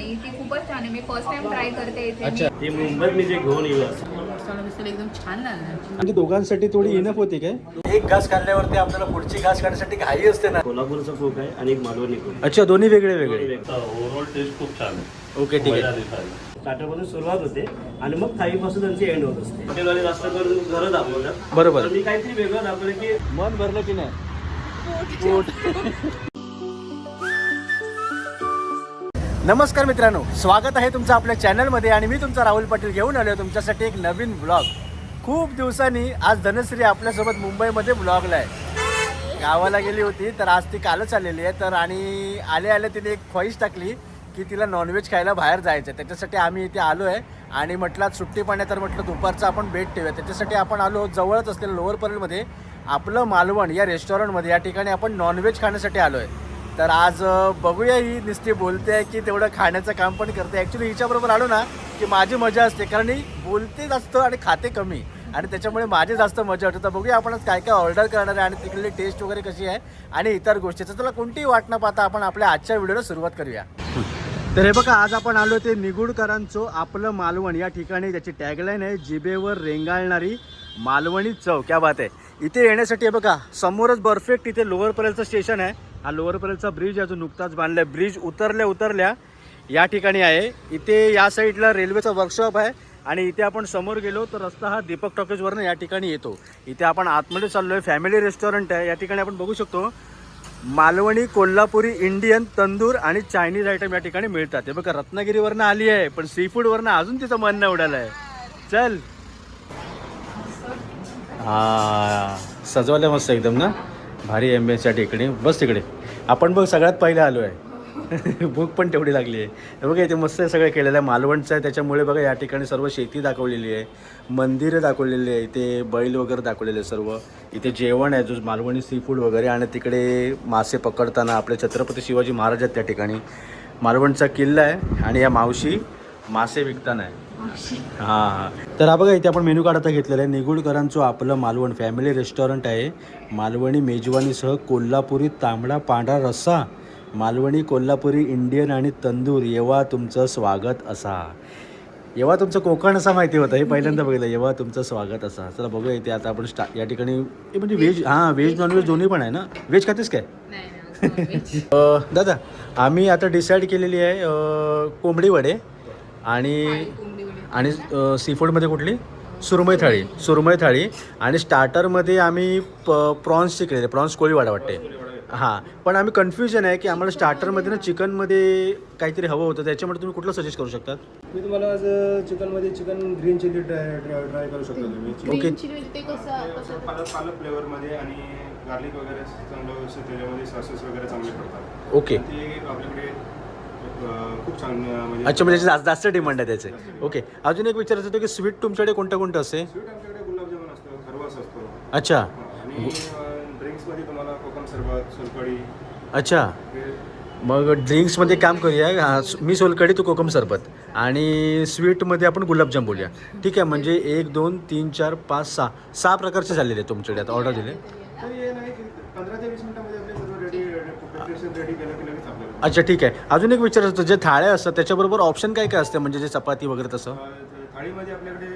आणि ती खूपच छान आहे. मी फर्स्ट टाइम ट्राय करते इथे. अच्छा. मी ते मुंबईत मी जे घेऊन येऊ असं मसाला बिसाला एकदम छान लागला म्हणजे दोघांसाठी थोडी इनफ होती काय? एक घास खाल्ल्यावरती आपल्याला पुढची घास खाण्यासाठी घाई असते ना. कोल्हापूरचा कोक आहे आणि एक मालवणी कोक अच्छा दोन्ही वेगळे वेगळे. ओव्हरऑल टेस्ट खूप छान आहे. ओके ठीक आहे. स्टार्टरपासून सुरुवात होते आणि मग थाळीपासून त्यांची एंड होत असते. हॉटेलवाले जास्त करून घरं दाखवतात बरोबर. तर मी काहीतरी वेगळं दाखवलं की मन भरलं की नाही? नमस्कार मित्रांनो स्वागत आहे तुमचं आपल्या चॅनलमध्ये आणि मी तुमचा राहुल पाटील घेऊन आलो तुमच्यासाठी एक नवीन ब्लॉग खूप दिवसांनी आज धनश्री आपल्यासोबत मुंबईमध्ये ब्लॉगला आहे. गावाला गेली होती तर आज ती कालच आलेली आहे. तर आणि आले आले तिने एक ख्वाहिश टाकली की तिला नॉनव्हेज खायला बाहेर जायचं आहे त्याच्यासाठी आम्ही इथे आलो आहे आणि म्हटलं आज पण आहे तर म्हटलं दुपारचं आपण भेट ठेवूया. त्याच्यासाठी आपण आलो जवळच असलेलं लोअर परेलमध्ये आपलं मालवण या रेस्टॉरंटमध्ये या ठिकाणी आपण नॉनव्हेज खाण्यासाठी आलो आहे तर आज बघूया ही नुसती बोलते आहे की तेवढं खाण्याचं काम पण करते. ॲक्च्युली हिच्याबरोबर आलो ना की माझी मजा असते. कारण ही बोलते जास्त आणि खाते कमी. आणि त्याच्यामुळे माझी जास्त मजा वाटते तर बघूया आपण काय काय ऑर्डर करणार आहे आणि तिकडली टेस्ट वगैरे कशी आहे आणि इतर गोष्टी. तर तुला कोणतीही वाट न पाहता आपण आपल्या आजच्या व्हिडिओला सुरुवात करूया. तर हे बघा आज आपण आलो ते निगुडकरांचं आपलं मालवण. या ठिकाणी त्याची टॅगलाईन आहे जिबेवर रेंगाळणारी मालवणी चव क्या बात आहे. इथे येण्यासाठी हे बघा समोरच परफेक्ट इथे लोअर परेलचं स्टेशन आहे. हा लोअरपर्यंतचा ब्रिज आहे जो नुकताच आहे ब्रिज उतरल्या उतरल्या या ठिकाणी आहे. इथे या साईडला रेल्वेचा वर्कशॉप आहे आणि इथे आपण समोर गेलो तर रस्ता हा दीपक टॉकेजवरनं या ठिकाणी येतो. इथे आपण आतमध्ये चाललो आहे फॅमिली रेस्टॉरंट आहे. या ठिकाणी आपण बघू शकतो मालवणी कोल्हापुरी इंडियन तंदूर आणि चायनीज आयटम या ठिकाणी मिळतात. हे बघा रत्नागिरीवरनं आली आहे पण सी फूडवरनं अजून तिचं मन नाही उडालं आहे चल. हा सजवलं मस्त एकदम ना? भारी एम्बियन्सच्या ठिकाणी. बस तिकडे. आपण बघ सगळ्यात पहिले आलो आहे भूक पण तेवढी लागली आहे. बघा इथे मस्त सगळं केलेलं आहे. मालवणचं आहे. त्याच्यामुळे बघा या ठिकाणी सर्व शेती दाखवलेली आहे. मंदिरं दाखवलेली आहे. इथे बैल वगैरे दाखवलेले आहे सर्व. इथे जेवण आहे. जो मालवणी सी फूड वगैरे आणि तिकडे मासे पकडताना आपले छत्रपती शिवाजी महाराज आहेत त्या ठिकाणी. मालवणचा किल्ला आहे आणि या मावशी मासे विकताना आहे. हां हां. तर हा बघा इथे आपण मेनू कार्ड आता घेतलेलं आहे. निगुडकरांचं आपलं मालवण. फॅमिली रेस्टॉरंट आहे. मालवणी मेजवानीसह कोल्हापुरी तांबडा पांढरा रस्सा. मालवणी कोल्हापुरी इंडियन आणि तंदूर. येवा तुमचं स्वागत असा. येवा तुमचं कोकण असा माहिती होतं. हे पहिल्यांदा बघितलं. येवा तुमचं स्वागत असा. चला बघूया इथे आता आपण स्टा या ठिकाणी हे म्हणजे व्हेज हां व्हेज नॉनव्हेज दोन्ही पण आहे ना? व्हेज खातेस काय? अ, दादा आम्ही आता डिसाईड केलेली आहे अ, कोंबडी वडे आणि आणि सी फूडमध्ये कुठली? सुरमई थाळी. सुरमई थाळी. आणि स्टार्टरमध्ये आम्ही प प्रॉन्सची केलेली प्रॉन्स कोळीवाडा वाटते. हां. पण आम्ही कन्फ्युजन आहे की आम्हाला स्टार्टरमध्ये ना चिकनमध्ये काहीतरी हवं होतं. त्याच्यामुळे तुम्ही कुठलं सजेस्ट करू शकता? मी तुम्हाला आज चिकनमध्ये chicken green chilli try try try करू शकतो तुम्ही. ओके पालक पालक फ्लेवरमध्ये आणि गार्लिक वगैरे चांगलं व्यवस्थित त्याच्यामध्ये सॉसेस वगैरे चांगले पडतात. ओके ते आपल्याकडे खूप अं, म्हणजे अच्छा म्हणजे जास्त जास्त डिमांड आहे त्याचे. ओके अजून एक विचारायचं होतं की स्वीट तुमच्याकडे कोणतं कोणतं असते स्वीट आमच्याकडे गुलाबजामुन असतो खरवस असतो. अच्छा. आणि ड्रिंक्समध्ये तुम्हाला कोकम सरबत सोलकढी. अच्छा. हे मग ड्रिंक्समध्ये काम करूया. हा, स- मी सोलकडी तू कोकम सरबत. आणि स्वीटमध्ये आपण गुलाबजाम बोलूया. ठीक आहे म्हणजे एक दोन तीन चार पाच सहा. सहा प्रकारचे झालेले आहेत तुमच्याकडे आता ऑर्डर दिले. तर हे नाही की पंधरा ते वीस मिनिटामध्ये अच्छा ठीक आहे. अजून एक विचारायचं होतं जे थाळ्या असतात त्याच्याबरोबर ऑप्शन काय काय असते? म्हणजे जे चपाती वगैरे तसं? थाळीमध्ये आपल्याकडे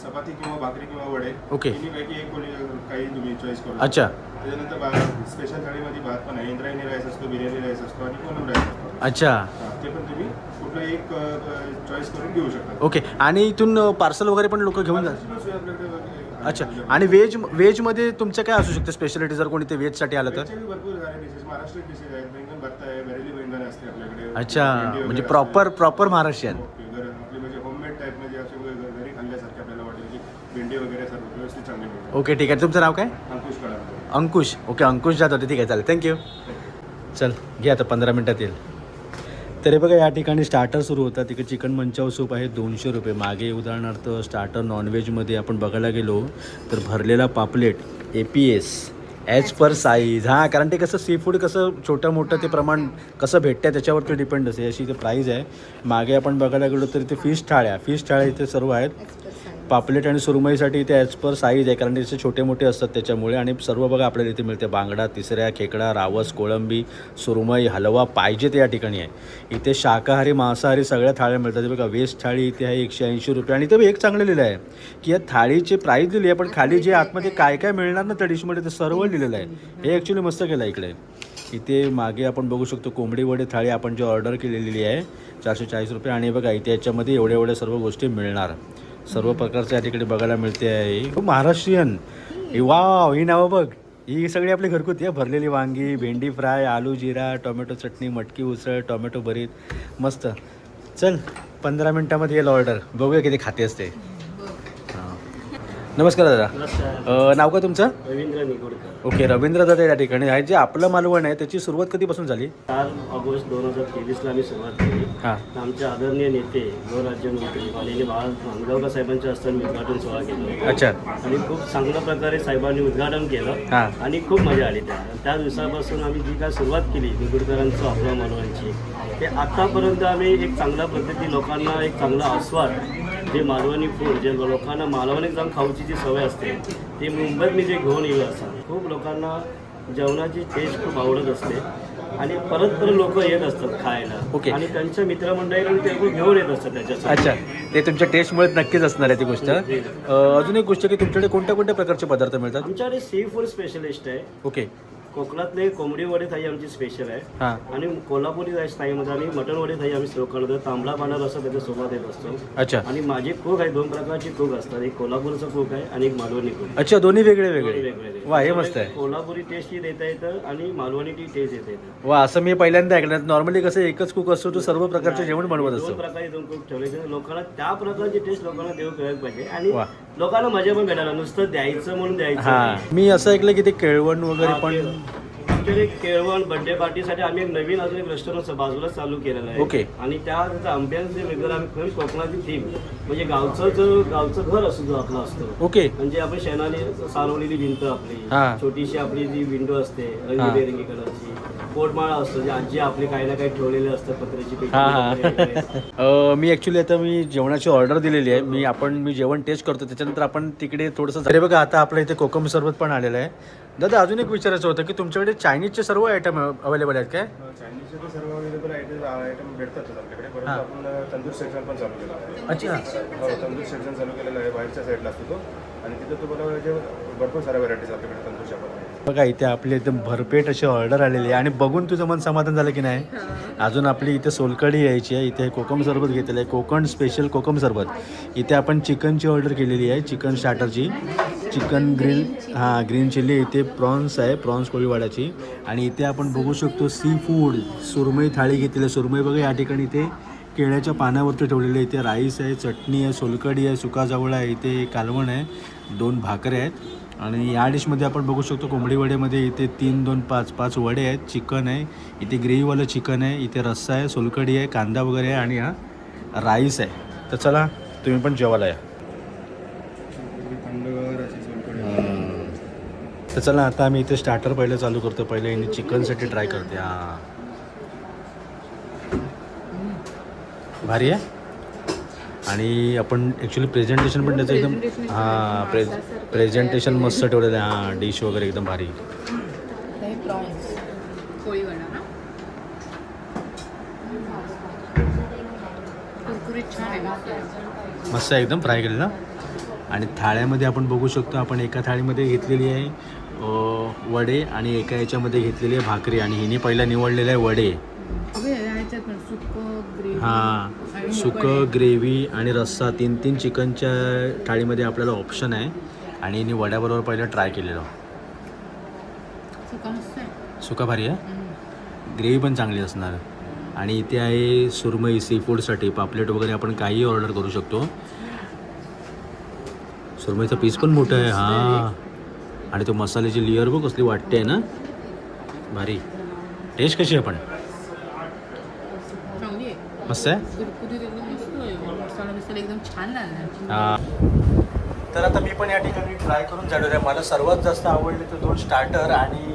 चपाती किंवा भाकरी किंवा वडे ओके. तिन्हीपैकी एक कोणी काही तुम्ही चॉईस करू अच्छा. त्याच्यानंतर स्पेशल थाळीमध्ये भात पण आहे. इंद्रायणी राईस असतो बिर्याणी राईस असतो आणि कोलम राईस असतो. अच्छा. ते पण तुम्ही कुठलं एक चॉईस करून घेऊ शकता. ओके. आणि इथून पार्सल वगैरे पण लोक घेऊन जातात? अच्छा. आणि व्हेज व्हेजमध्ये तुमचं काय असू शकतं स्पेशालिटी जर कोणी ते व्हेजसाठी आलं तर? व्हेजचे बी भरपूर सारे डिशेस महाराष्ट्रीयन डिशेस आहेत. बैंगन भरता आहे बेरेली बैंगन असते आपल्याकडे. अच्छा. भेंडी म्हणजे. Proper proper Maharashtrian. ओके, घर- आपली म्हणजे होममेड टाईप म्हणजे असे घ- घरी खाल्ल्यासारखे आपल्याला वाटेल की भेंडी वगैरे सर्व व्यवस्थित चांगली मिळते. ओके ठीक आहे. तुमचं नाव काय? अंकुश कळा अंकुश. ओके अंकुश जात होते ठीक आहे चालेल. थँक्यू चल घे आता पंधरा मिनटात येईल. तरी बघा या ठिकाणी स्टार्टर सुरू होता तिकडे चिकन मंचाव सूप आहे दोनशे रुपये. मागे उदाहरणार्थ स्टार्टर नॉनव्हेजमध्ये आपण बघायला गेलो तर भरलेला पापलेट A P S as per size हां कारण ते कसं सी फूड कसं छोटं मोठं ते प्रमाण कसं भेटतं त्याच्यावरती डिपेंड असते. अशी ते प्राईज आहे. मागे आपण बघायला गेलो तर इथे फिश थाळ्या. फिश थाळ्या इथे सर्व आहेत. पापलेट आणि सुरमईसाठी इथे ॲज पर साईज आहे कारण त्याचे छोटे मोठे असतात त्याच्यामुळे. आणि सर्व बघा आपल्याला इथे मिळते बांगडा तिसऱ्या खेकडा रावस कोळंबी सुरमई हलवा पाहिजे ते या ठिकाणी आहे. इथे शाकाहारी मांसाहारी सगळ्या थाळ्या मिळतात. बघा वेस्ट थाळी इथे आहे एकशे ऐंशी रुपये. आणि इथे एक चांगलं लिहिलं आहे की या थाळीची प्राईस दिली आहे पण खाली जे आतमध्ये काय काय मिळणार ना त्या डिशमध्ये ते सर्व लिहिलेलं आहे. हे ॲक्च्युली मस्त केलं आहे इकडे. इथे मागे आपण बघू शकतो कोंबडी वडे थाळी आपण जी ऑर्डर केलेली आहे चारशे चाळीस रुपये. आणि बघा इथे याच्यामध्ये एवढ्या एवढ्या सर्व गोष्टी मिळणार. सर्व प्रकारचं या ठिकाणी बघायला मिळते आहे. खूप महाराष्ट्रीयन. ही वाव ही नावं बघ. ही सगळी आपली घरगुती आहे. भरलेली वांगी भेंडी फ्राय आलू जिरा टोमॅटो चटणी मटकी उसळ टोमॅटो भरीत. मस्त. चल पंधरा मिनटामध्ये येईल ऑर्डर बघूया किती खाते असते. नमस्कार दादा. नाव का तुमचं? रवींद्र निगोडकर. ओके रवींद्र दादा या ठिकाणी आहे जे आपलं मालवण आहे त्याची सुरुवात कधीपासून झाली? चार ऑगस्ट दोन हजार तेवीसला आम्ही सुरुवात केली. हां. आमचे आदरणीय नेते गृहराज्यमंत्री माननीय बाळा मानगावकर साहेबांच्या हस्ते उद्घाटन सोहळा केलं अच्छा. आणि खूप चांगल्या प्रकारे साहेबांनी उद्घाटन केलं. हां. आणि खूप मजा आली त्या. त्या दिवसापासून आम्ही जी काय सुरुवात केली निगुडकरांचं आपल्या मालवणची ते आतापर्यंत आम्ही एक चांगल्या पद्धती लोकांना एक चांगला आस्वाद जे मालवणी फूड जे लोकांना मालवणी जाऊन खाऊची जी सवय असते ती मुंबईत मी जे घेऊन येईल असं खूप लोकांना जेवणाची टेस्ट खूप आवडत असते. आणि परत परत लोक येत असतात खायला. ओके. आणि त्यांच्या मित्रमंडळीला ते घेऊन येत असतात त्याच्यासाठी. अच्छा. ते तुमच्या टेस्टमुळे नक्कीच असणार आहे ती गोष्ट. अजून एक गोष्ट की तुमच्याकडे कोणत्या कोणत्या प्रकारचे पदार्थ मिळतात? आमच्याकडे सी फूड स्पेशलिस्ट आहे. ओके. कोकणातले कोंबडी वडे थाई आमची स्पेशल आहे. आणि कोल्हापुरी राईस थाईमध्ये आम्ही मटन वडे थाई आम्ही सर्व करतो. तांबडा पांढरा रस्सा त्याच्यासोबत येत असतो. अच्छा. आणि माझे कोक आहे दोन प्रकारचे कोक असतात. एक कोल्हापूरचा कोक आहे आणि एक मालवणी कोक अच्छा दोन्ही वेगळे वेगळे. वेगवेगळे. वा हे मस्त आहे. कोल्हापुरी टेस्ट ही देता येतं आणि मालवणी टी टेस्ट देता येतं. वा असं मी पहिल्यांदा ऐकलं. नॉर्मली कसं एकच कुक असतो तो सर्व प्रकारचे जेवण बनवत दोन असतो. प्रकारे दोन कोक ठेवले लोकांना त्या प्रकारची टेस्ट लोकांना देऊ कळत पाहिजे. आणि वा. लोकांना मजा पण भेटायला नुसतं द्यायचं म्हणून द्यायचं हा. मी असं ऐकलं की ते केळवण वगैरे हा, पण आमच्याकडे केळवण बर्थडे पार्टीसाठी आम्ही एक नवीन अजून एक रेस्टॉरंट बाजूला चालू केलेलं आहे. ओके. आणि त्या जे वेगळं आम्ही खरं कोकणाची थीम म्हणजे गावचं जो गावचं घर असतो जो आपला असतो. ओके. म्हणजे आपण शेणाने सारवलेली भिंत आपली. हा. छोटीशी आपली जी विंडो असते. रंगीबेरंगी कलरची पोटमाळा असतो जे आजी आपली काही ना काही ठेवलेले असतात पत्र्याची हा वगैरे मी ॲक्च्युली आता मी जेवणाची ऑर्डर दिलेली आहे. मी आपण मी जेवण टेस्ट करतो. त्याच्यानंतर आपण तिकडे थोडंसं अरे बघा आता आपल्या इथे कोकम सरबत पण आलेलं आहे. दादा अजून एक विचारायचं होतं की तुमच्याकडे चायनीजचे सर्व आयटम अवेलेबल आहेत काय? चायनीजचे तर सर्व अवेलेबल आयटम आयटम भेटतातच आपल्याकडे. परंतु हा. आपण तंदूर सेक्शन पण चालू केलेलं आहे. अच्छा. हो तंदूर सेक्शन चालू केलेलं आहे. बाहेरच्या साईडला असतो तो. आणि तिथं तुम्हाला जे भरपूर साऱ्या व्हरायटीज आपल्याकडे तंदूरच्या पण आहेत. बघा इथे आपली एकदम भरपेट अशी ऑर्डर आलेली आहे. आणि बघून तुझं मन समाधान झालं की नाही? अजून आपली इथे सोलकढी यायची आहे. इथे कोकम सरबत घेतलेलं आहे. कोकण स्पेशल कोकम सरबत. इथे आपण चिकनची ऑर्डर केलेली आहे. चिकन स्टार्टरची चिकन ग्रिल हां ग्रीन चिल्ली इथे प्रॉन्स आहे. प्रॉन्स कोळीवाड्याची आणि इथे आपण बघू शकतो सी फूड सुरमई थाळी घेतलेली आहे. सुरमई बघा या ठिकाणी इथे केळ्याच्या पानावरती ठेवलेले आहे. इथे राईस आहे चटणी आहे सोलकढी आहे सुका जावळा आहे. इथे कालवण आहे. दोन भाकरे आहेत. आणि या डिशमध्ये आपण बघू शकतो कोंबडी वडेमध्ये इथे तीन दोन पाच पाच वडे आहेत. चिकन आहे इथे ग्रेव्हीवालं चिकन आहे इथे रस्सा आहे सोलकढी आहे कांदा वगैरे आहे आणि हा राईस आहे. तर चला तुम्ही पण जेवायला या. तर चला आता आम्ही इथे स्टार्टर पहिले चालू करतो. पहिले आणि चिकनसाठी ट्राय करते. हां. भारी आहे? आणि आपण ॲक्च्युली प्रेझेंटेशन पण त्याचं एकदम हां प्रे प्रेझेंटेशन मस्त ठेवलेलं आहे. हां डिश वगैरे एकदम भारी. मस्त आहे. एकदम फ्राय केलेलं. आणि थाळ्यामध्ये आपण बघू शकतो आपण एका थाळीमध्ये घेतलेली आहे वडे आणि एका याच्यामध्ये घेतलेली आहे भाकरी. आणि हिने पहिला निवडलेलं आहे वडे. हां सुकं ग्रेव्ही आणि रस्सा तीन तीन चिकनच्या थाळीमध्ये आपल्याला ऑप्शन आहे. आणि हिने वड्याबरोबर पहिलं ट्राय केलेलं. सुका भारी आहे. ग्रेव्ही पण चांगली असणार. आणि इथे आहे सुरमई सी फूडसाठी पापलेट वगैरे आपण काहीही ऑर्डर करू शकतो. सुरमईचा पीस पण मोठा आहे हां. आणि तो मसाल्याची लेअर बघ कसली वाटते आहे ना. भारी. टेस्ट कशी आहे पण? मस्त आहे? एकदम छान लागला तर आता मी पण या ठिकाणी ट्राय करून जाणार आहे. मला सर्वात जास्त आवडले तर दोन स्टार्टर आणि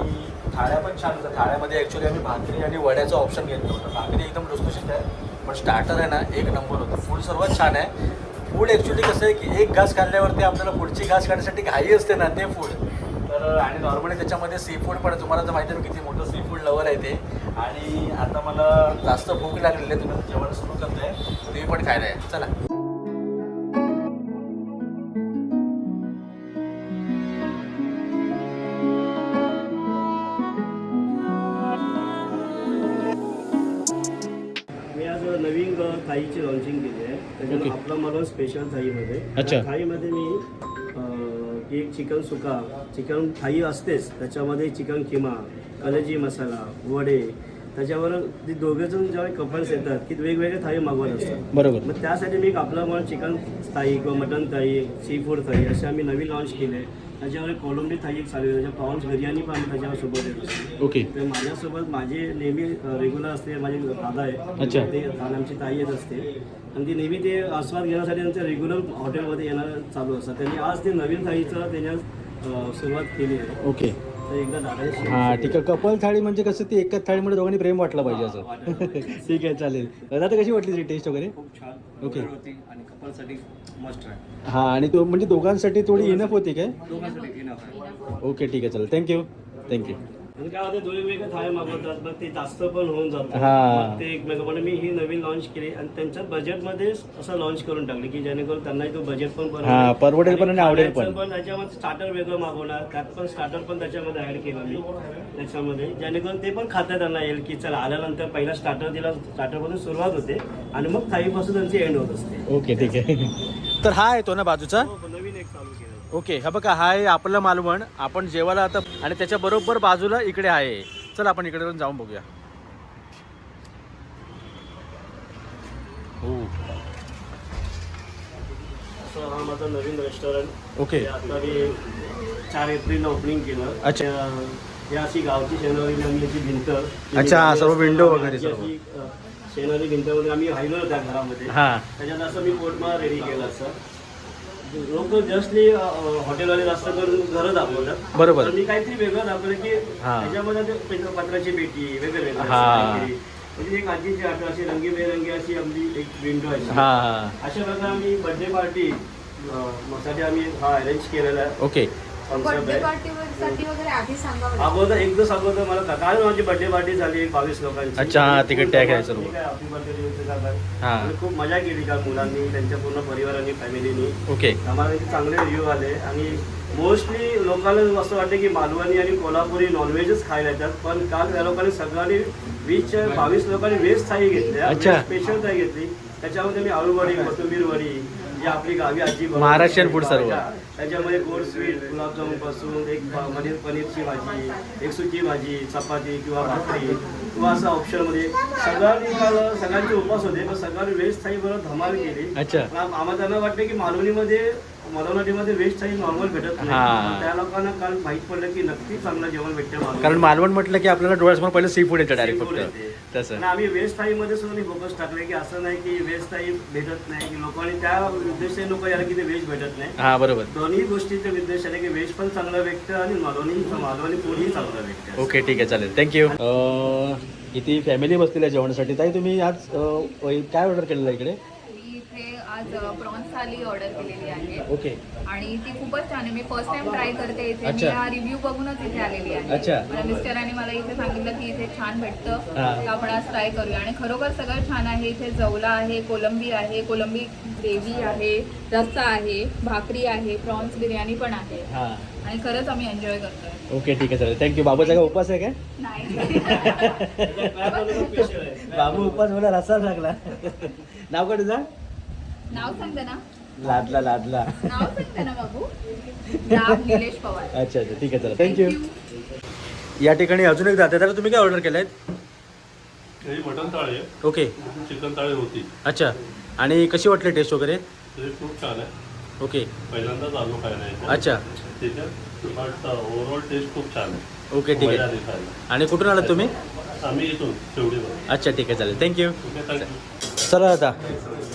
थाळ्या पण छान होत्या. थाळ्यामध्ये ॲक्च्युली आम्ही भाकरी आणि वड्याचं ऑप्शन घेतलं होतं. भाकरी एकदम लुसलुशीत आहे पण स्टार्टर आहे ना एक नंबर होतं. फूड सर्वात छान आहे. फूड ॲक्च्युली कसं आहे की एक घास खाल्ल्यावरती आपल्याला पुढची घास खाण्यासाठी घाई असते ना ते फूड तर आणि नॉर्मली त्याच्यामध्ये सी फूड पण तुम्हाला तर माहिती आहे किती मोठं सी फूड लवर आहे ते. आणि आता मला जास्त भूक लागलेली आहे तुम्ही जेवण सुरू करताय तुम्ही पण खायला आहे चला. मी आज नवीन अ, थाळीची लॉन्चिंग केली आहे. त्याच्यात आपला मला स्पेशल. त्या थाळीमध्ये मी एक चिकन सुका चिकन थाळी असतेच त्याच्यामध्ये चिकन किमा कलेजी मसाला वडे त्याच्यावर ते दोघे जण जेव्हा कपल्स येतात की वेगवेगळे थाळी मागवत असतात. बरोबर. मग त्यासाठी मी एक आपला म्हणून चिकन थाळी किंवा मटन थाळी सी फूड थाळी असे आम्ही नवीन लॉन्च केले. त्याच्यावर एक कोलंबी एक चालू आहे. त्याच्या प्रॉन्स बिर्याणी पण आम्ही त्याच्यावर सोबत देत असतो ओके. तर माझ्यासोबत माझे नेहमी रेग्युलर असते माझे दादा आहे. अच्छा. ते आणि आमची ताई येत असते. आणि ती नेहमी ते आस्वाद घेण्यासाठी त्यांच्या रेग्युलर हॉटेलमध्ये येणं चालू असतात त्यांनी आज ते नवीन थाळीचं त्याने अं, सुरुवात केली आहे. ओके. तर एकदा दादाशी हां ठीक आहे. कपल थाळी म्हणजे कसं ती एकाच थाळीमध्ये दोघांनी प्रेम वाटलं पाहिजे असं. ठीक आहे चालेल. दादा कशी वाटली ती टेस्ट वगैरे? खूप छान. ओके. होती आणि कपलसाठी मस्ट आहे हां आणि तो म्हणजे दोघांसाठी थोडी इनफ होती काय? दोघांसाठी आहे ओके ठीक आहे चालेल थँक्यू थँक्यू काय होते दोन वेगळे थाळे मागवतात मग ते जास्त पण होऊन जातं हा. मग ते एकमेकांमध्ये मी ही नवीन लॉन्च केली आणि त्यांच्या बजेटमध्ये असं लॉन्च करून टाकली की जेणेकरून त्यांनाही तो बजेट पण परवडेल. हा, परवडेल पण आणि आवडेल पण. खाण्याचं पण त्याच्यामध्ये स्टार्टर वेगळं मागवणार त्यात पण स्टार्टर पण त्याच्यामध्ये ऍड केलं मी त्याच्यामध्ये जेणेकरून ते पण खाता त्यांना येईल की चला आल्यानंतर पहिला स्टार्टर दिला स्टार्टरपासून सुरुवात होते आणि मग थाळीपासून त्यांची एंड होत असते ओके ठीक आहे तर हा आहे तो ना बाजूचा हो, नवीन एक चालू केलं ओके हा बघा हा आहे आपलं मालवण. आपण जेवायला आता आणि त्याच्या बरोबर बाजूला इकडे आहे. चल आपण इकडे जाऊन बघूया. हो. हा माझा नवीन रेस्टॉरंट ओके. आता मी चार एप्रिलला ओपनिंग केलं. अच्छा. ही अशी गावची शेणारी आम्ही याची भिंत अच्छा, सर्व window वगैरे सर्व. भिंतमध्ये आम्ही राहिलो त्या घरामध्ये. त्याच्यात असं मी कोटमा रेडी केलं असं लोक जस्टली हॉटेलवाले जास्त करून घरं दाखवतात बरोबर. मी काहीतरी वेगळं दाखवलं की. त्याच्यामध्ये पत्राची पेटी वेगळं हा. म्हणजे एक आजीची आठवण अशी रंगीबेरंगी अशी आपली एक विंडो आहे अशा प्रकारे आम्ही बर्थडे पार्टी साठी आम्ही हा अरेंज केलेला आहे ओके बर्थडे वगैरे आधी सांगा. अगोदर एक दिवस अगोदर मला का- काल माझी बर्थडे पार्टी झाली एक बावीस लोकांची अच्छा, हा, तिकडे tag आहे सर्व. ठीक आहे, happy birthday दिवशी जातात. हा. आणि खूप मजा केली काल मुलांनी त्यांच्या पूर्ण परिवारांनी फॅमिलीनी ओके आम्हाला चांगले रिव्ह्यू आले आणि मोस्टली लोकांना असं वाटतं की मालवणी आणि कोल्हापुरी नॉनव्हेजच खायला येतात पण काल त्या लोकांनी सगळ्यांनी वीस बावीस लोकांनी व्हेज थाळी घेतल्या अच्छा. स्पेशल थाळी घेतली त्याच्यामध्ये मी आळू वडी कोथिंबीर वडी जी आपली गावी आजी. महाराष्ट्रीयन food सर्व. त्याच्यामध्ये गोड स्वीट गुलाबजामुनपासून एक पनीर पनीरची भाजी एक सुकी भाजी चपाती किंवा भाकरी किंवा असं ऑप्शनमध्ये सगळ्यांनी काल सगळ्यांचे उपवास होते पण सगळ्यांनी व्हेज थाळी बरोबर धमाल केली अच्छा आम्हाला त्यांना वाटतं की मालवणीमध्ये मालवणीमध्ये व्हेज थाळी नॉर्मल भेटत नाही. हा. त्या लोकांना काल माहीत पडलं की नक्की चांगलं जेवण भेटतं. कारण मालवण म्हटलं की आपल्याला डोळ्यासमोर पहिलं सी फूड येतं डायरेक्ट Seafood फक्त. येते. तसं. आणि आम्ही व्हेज थाळीमध्ये सुद्धा मी फोकस टाकले की असं नाही की व्हेज थाळी भेटत नाही की लोकांनी त्या उद्देशाने लोक याला की ते व्हेज भेटत नाही. हा बरोबर. दोन्ही गोष्टीच्या उद्देशाने की व्हेज पण चांगलं भेटतं आणि मालवणी मालवणी फूडही चांगलं भेटतं. ओके ठीक आहे चालेल. थँक्यू इथे फॅमिली बसलेली आहे जेवणासाठी. ताई तुम्ही आज अं, काय ऑर्डर केलेलं आहे इकडे? मी इथे आज प्रॉन्स थाली ऑर्डर केलेली आहे. ओके. आणि ती खूपच छान आहे. मी फर्स्ट टाइम ट्राय करते इथे. मी अच्छा. हा रिव्ह्यू बघूनच इथे आलेली आहे. अच्छा. मला मिस्टरांनी मला इथे सांगितलं की इथे छान भेटतं. हा. तर आपण आज ट्राय करूया. आणि खरोखर सगळं छान आहे. इथे जवला आहे कोलंबी आहे कोलंबी ग्रेव्ही आहे रस्सा आहे भाकरी आहे प्रॉन्स बिर्याणी पण आहे. हां. आणि खरंच आम्ही एन्जॉय करतोय. ओके ठीक आहे चालेल. थँक्यू बाबूचा काय उपास आहे काय? नाही. स्पेशल आहे बाबू उपास मला रसाच लागला. नाव काय तुझा? नाव सांगते ना लादला लादला. नाव सांगते ना बाबू? राम निलेश पवार. अच्छा अच्छा. ठीक आहे चला. थँक्यू या ठिकाणी अजून एक जाते तर तुम्ही काय ऑर्डर केलं आहे ही मटण थाळी आहे. ओके. चिकन थाळी होती. अच्छा. आणि कशी वाटली टेस्ट वगैरे? ते खूप छान आहे. ओके. पहिल्यांदाच आलो खायला इथे. अच्छा. त्याच्यात बट ओव्हरऑल टेस्ट खूप छान आहे. ओके ठीक मजा आहे आली खायला. आणि कुठून आलात तुम्ही? आम्ही इथून अच्छा ठीक आहे चालेल. थँक्यू चला आता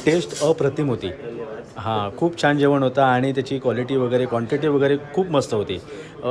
टेस्ट अप्रतिम होती. हां खूप छान जेवण होतं आणि त्याची क्वालिटी वगैरे क्वांटिटी वगैरे खूप मस्त होती.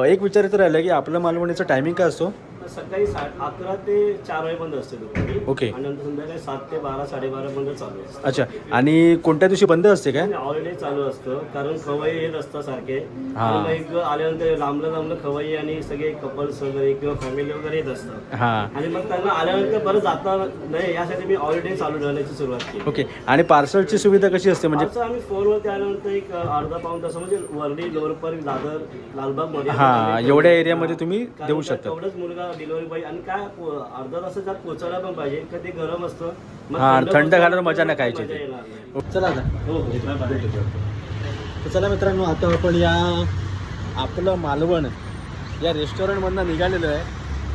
एक एक तर राहिला की आपलं मालवणीचं टायमिंग काय असतो? सकाळी सात अकरा ते चार वाजेपर्यंत असते दुपारी. ओके. आणि नंतर संध्याकाळी सात ते बारा साडेबारा पर्यंत चालू असतं. अच्छा. आणि कोणत्या दिवशी बंद असते काय? ऑलरेडी चालू असतं. कारण खवई येत असतात सारखे. हा. आणि मग एक आल्यानंतर लांबलं लांबलं खवई आणि सगळे कपल्स वगैरे किंवा फॅमिली वगैरे येत असतात. हां. आणि मग त्यांना आल्यानंतर परत जाता नाही यासाठी मी ऑलरेडी चालू ठेवण्याची सुरुवात केली. ओके. आणि पार्सलची सुविधा कशी असते म्हणजे? असं आम्ही फोनवरती आल्यानंतर एक अर्धा पाऊन तास म्हणजे वर्ली लोअरपर्यंत दादर लालबागमध्ये हा, एवढ्या एरियामध्ये तुम्ही देऊ शकता. तेवढंच मुलगा डिलिव्हरी बॉय आणि काय अर्धा तासाच्या आत पोहोचायला पण पाहिजे का ते गरम असतं मग हा, थंड घालून मजा नाही खायची मजा ती. येणार नाही. चला आता. हो हो तर चला मित्रांनो आता आपण या आपलं मालवण या रेस्टॉरंटमधनं निघालेलो आहे.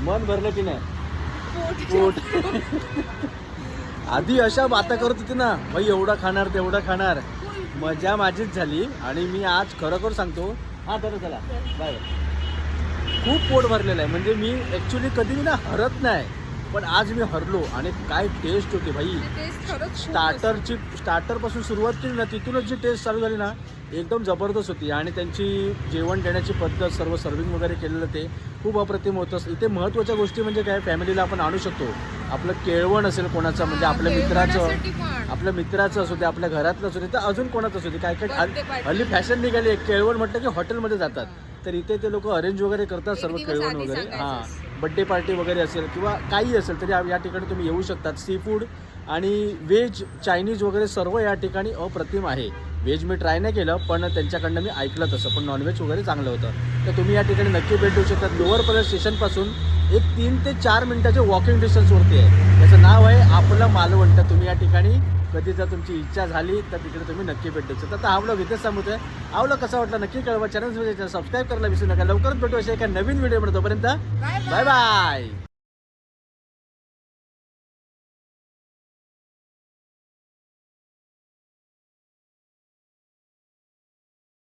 मन भरलं की नाही? पोट. आधी अशा बाता करत होती ना भाई एवढं खाणार तेवढं खाणार. मजा माझीच झाली आणि मी आज खरोखर सांगतो. हा तर चला. बाय खूप पोट भरलेलं आहे. म्हणजे मी ॲक्च्युली कधी मी ना हरत नाही पण आज मी हरलो आणि काय टेस्ट होती भाई. स्टार्टरची स्टार्टरपासून सुरुवात केली ना तिथूनच जी टेस्ट चालू झाली ना एकदम जबरदस्त होती. आणि त्यांची जेवण देण्याची पद्धत सर्व सर्विंग वगैरे केलेलं ते. खूप अप्रतिम होतं इथे महत्त्वाच्या गोष्टी म्हणजे काय? फॅमिलीला आपण आणू शकतो. आपलं केळवण असेल कोणाचं म्हणजे आपल्या मित्राचं आपल्या मित्राचं असू दे आपल्या घरातलं असू दे तर अजून कोणाचं असू दे काय काय हल्ली- हल्ली फॅशन निघाली केळवण म्हटलं की हॉटेलमध्ये जातात. तर इथे ते लोक अरेंज वगैरे करतात सर्व केळवण वगैरे. हां. बड्डे पार्टी वगैरे असेल किंवा काही असेल तरी या ठिकाणी तुम्ही येऊ शकतात. सी फूड आणि व्हेज चायनीज वगैरे सर्व या ठिकाणी अप्रतिम आहे. व्हेज मी ट्राय नाही केलं पण त्यांच्याकडनं मी ऐकलं तसं. पण नॉनव्हेज वगैरे चांगलं होतं. तर तुम्ही या ठिकाणी नक्की भेट देऊ शकतात लोअर परेल स्टेशनपासून एक तीन ते चार मिनिटाचे वॉकिंग डिस्टन्सवरती आहे. त्याचं नाव आहे आपलं मालवण. तर तुम्ही या ठिकाणी कधी जर तुमची इच्छा झाली तर तिकडे तुम्ही नक्की भेट देऊ शकता. तर हा व्लॉग इथेच सांगतोय हा व्लॉग कसा वाटला नक्की कळवा. चॅनल सबस्क्राईब करायला विसरू नका. लवकरच भेटू अशा एका नवीन व्हिडिओमध्ये तोपर्यंत बाय बाय